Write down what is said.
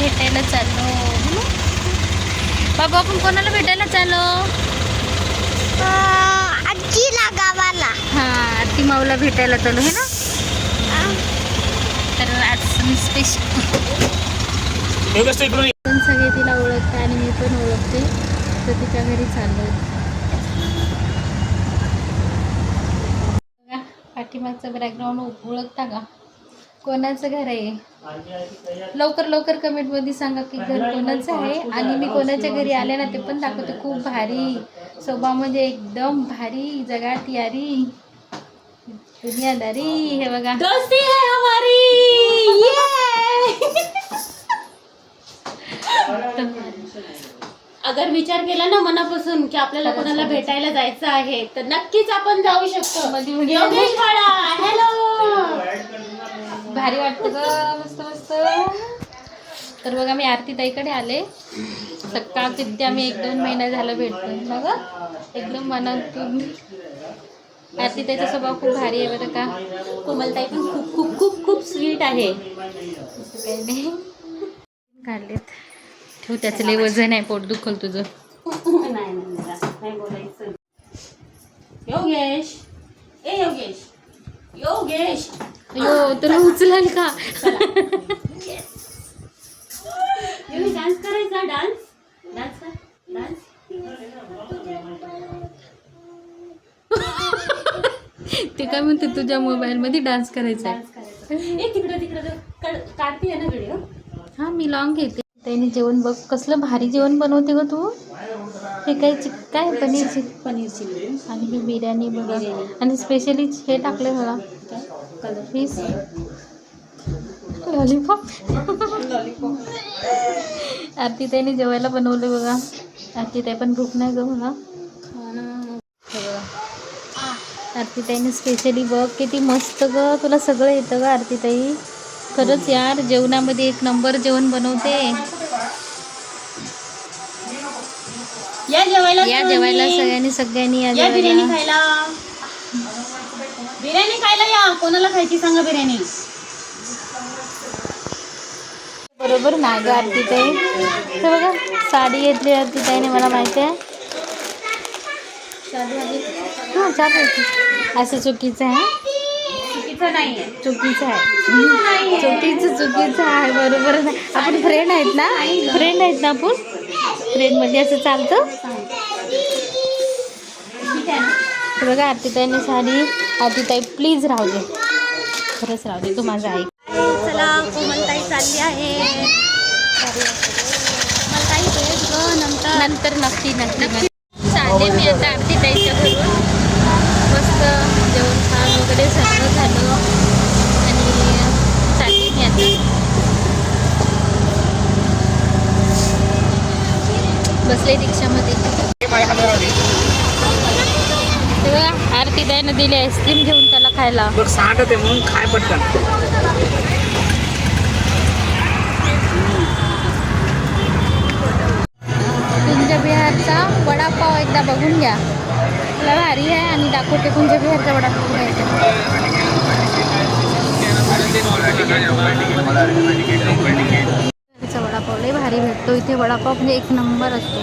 भेटायला चाललो? बाबू आपण कोणाला भेटायला चाललो? आजीला गावाला. हा आरती माऊला भेटायला चालू है ना? तर आज मी स्पेशल पण सगळे तिला ओळखते आणि मी पण ओळखते. तर तिच्या घरी चाललोय. बघा, पाठीमागचं बॅकग्राऊंड ओळखता का? कोणाचं घर आहे? लवकर लवकर कमेंटमध्ये सांगा की घर कोणाचं आहे आणि मी कोणाच्या घरी आले ना ते पण दाखवते. खूप भारी स्वभाव म्हणजे एकदम भारी जगात यारी दुनियादारी हे बघा. दोस्ती है हमारी! अगर विचार केला ना मनापासून की आपल्याला कोणाला भेटायला जायचं आहे तर नक्कीच आपण जाऊ शकतो. मध्ये मध्ये योगेश हॅलो भारी वाटतं ग. मस्त मस्त. तर बघा मी आरती ताईकडे आले. सकाळ किती आम्ही एक दोन महिना झालं भेटतोय बघा एकदम मनातून आरती ताईचा स्वभाव खूप भारी आहे बरं का. कोमलताई पण खूप खूप खूप खूप स्वीट आहे. असं काही नाही काढलेत. ठेव त्याचं लय वजन आहे. पोट दुखल तुझं. नाही बोलायचं. योगेश. ए योगेश. योगेश. अयो तुला उचलाल का? डान्स करायचा डान्स डान्स ते काय म्हणते तुझ्या मोबाईल मध्ये डान्स करायचा आहे डान्स करायचा. ए तिकडं तिकडं काढते ना व्हिडिओ हा मी लॉंग घेते. त्याने जेवण बघ कसलं भारी जेवण बनवते ग तू. हे काय चिक काय पनीरची पनीर चिली. आणि ही बिर्याणी बघा आणि स्पेशली हे टाकलं मला कलर पीस लॉलीपॉप. आरती ताईने जेवायला बनवलं बघा. आरती ताई पण भूक नाही ग मला. आरती ताईने स्पेशली बघ किती मस्त ग. तुला सगळं येतं ग आरती ताई. खरंच यार जेवणामध्ये एक नंबर जेवण बनवते. या जेवायला या. जेवायला सगळ्यांनी सगळ्यांनी या बिर्याणी खायला. बिर्याणी खायला या. कोणाला खायची सांगा बिर्याणी. बरोबर नाही ग आरती ताई. हे बघा साडी घेतली आरती ताईने मला माहिती आहे. हां चालेल असं चुकीचं आहे चुकीचं आहे. चुकीचं चुकीचं आहे. बरोबर नाही आपण फ्रेंड आहेत ना? फ्रेंड आहेत ना आपण? फ्रेंडमध्ये असं चालतं? बघा आरतीताईने साडी आरतीताई प्लीज राहू दे. खरंच राहू दे तू माझं ऐक चला चालली आहे. भेट ग नंतर. नंतर नक्की नक्की. चालले मी आता आरतीताईच्या घरून. मस्त जेवण खाण वगैरे सगळं झालं. आणि चालली मी आता. बसले रिक्षामध्ये. ते बघा आरतीताईनं दिली आईस्क्रीम घेऊन त्याला खायला. सांगत आहे म्हणून खाय पटकन. एकदा बघून घ्या. तुला भारी आहे आणि दाखवते कुंज बिहारचा वडा वडापाव लय भारी भेटतो. इथे वडापाव म्हणजे एक नंबर असतो.